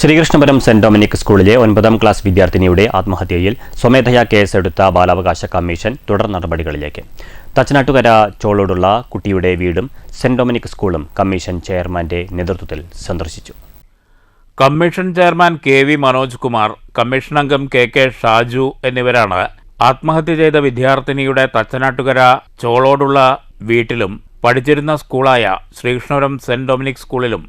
Sreekrishnapuram saint Dominic സ്കൂളിലെ ഒൻപതാം class വിദ്യാർത്ഥിനിയുടെ ആത്മഹത്യയിൽ സ്വമേധയാ കേസെടുത്ത ബാലാവകാശ കമ്മീഷൻ തുടർ നടപടികളിലേക്ക്. തച്ചനാട്ടുകര ചോളോടുള്ള കുട്ടിയുടെ വീടും സെന്റ് ഡൊമിനിക് സ്കൂളും കമ്മീഷൻ ചെയർമാന്റെ നേതൃത്വത്തിൽ സന്ദർശിച്ചു. Commission chairman K V Manoj Kumar commission അംഗം കെ കെ ഷാജു എന്നിവരാണ് ആത്മഹത്യ ചെയ്ത വിദ്യാർത്ഥിനിയുടെ തച്ചനാട്ടുകര ചോളോടുള്ള വീട്ടിലും പഠിച്ചിരുന്ന സ്കൂളായ ശ്രീകൃഷ്ണപുരം സെന്റ് ഡൊമിനിക് സ്കൂളിലും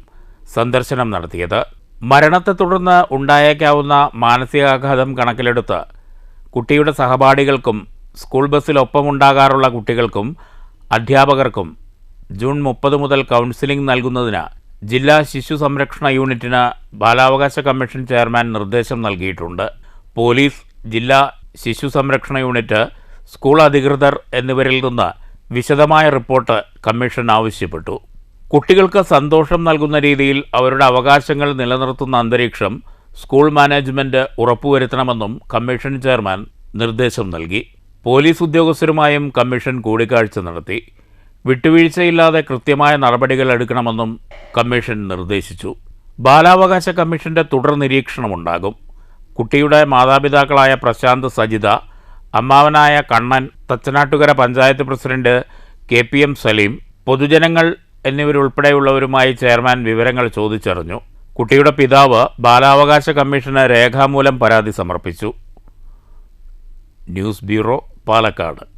സന്ദർശനം നടത്തിയത്. മരണത്തെ തുടർന്ന് ഉണ്ടായേക്കാവുന്ന മാനസികാഘാതം കണക്കിലെടുത്ത് കുട്ടിയുടെ സഹപാഠികൾക്കും സ്കൂൾ ബസ്സിൽ ഒപ്പമുണ്ടാകാറുള്ള കുട്ടികൾക്കും അധ്യാപകർക്കും ജൂൺ മുപ്പത് മുതൽ കൗൺസിലിംഗ് നൽകുന്നതിന് ജില്ലാ ശിശു സംരക്ഷണ യൂണിറ്റിന് ബാലാവകാശ കമ്മീഷൻ ചെയർമാൻ നിർദ്ദേശം നൽകിയിട്ടുണ്ട്. പോലീസ് ജില്ലാ ശിശു സംരക്ഷണ യൂണിറ്റ് സ്കൂൾ അധികൃതർ എന്നിവരിൽ നിന്ന് വിശദമായ റിപ്പോർട്ട് കമ്മീഷൻ ആവശ്യപ്പെട്ടു. കുട്ടികൾക്ക് സന്തോഷം നൽകുന്ന രീതിയിൽ അവരുടെ അവകാശങ്ങൾ നിലനിർത്തുന്ന അന്തരീക്ഷം സ്കൂൾ മാനേജ്മെന്റ് ഉറപ്പുവരുത്തണമെന്നും കമ്മീഷൻ ചെയർമാൻ നിർദ്ദേശം നൽകി. പോലീസ് ഉദ്യോഗസ്ഥരുമായും കമ്മീഷൻ കൂടിക്കാഴ്ച നടത്തി. വിട്ടുവീഴ്ചയില്ലാതെ കൃത്യമായ നടപടികൾ എടുക്കണമെന്നും കമ്മീഷൻ നിർദ്ദേശിച്ചു. ബാലാവകാശ കമ്മീഷന്റെ തുടർ നിരീക്ഷണമുണ്ടാകും. കുട്ടിയുടെ മാതാപിതാക്കളായ Prashanth Sajitha അമ്മാവനായ Kannan Thachanattukara panchayat president K P M Saleem പൊതുജനങ്ങൾ എന്നിവരുൾപ്പെടെയുള്ളവരുമായി ചെയർമാൻ വിവരങ്ങൾ ചോദിച്ചറിഞ്ഞു. കുട്ടിയുടെ പിതാവ് ബാലാവകാശ കമ്മീഷന് രേഖാമൂലം പരാതി സമർപ്പിച്ചു. News bureau Palakkad.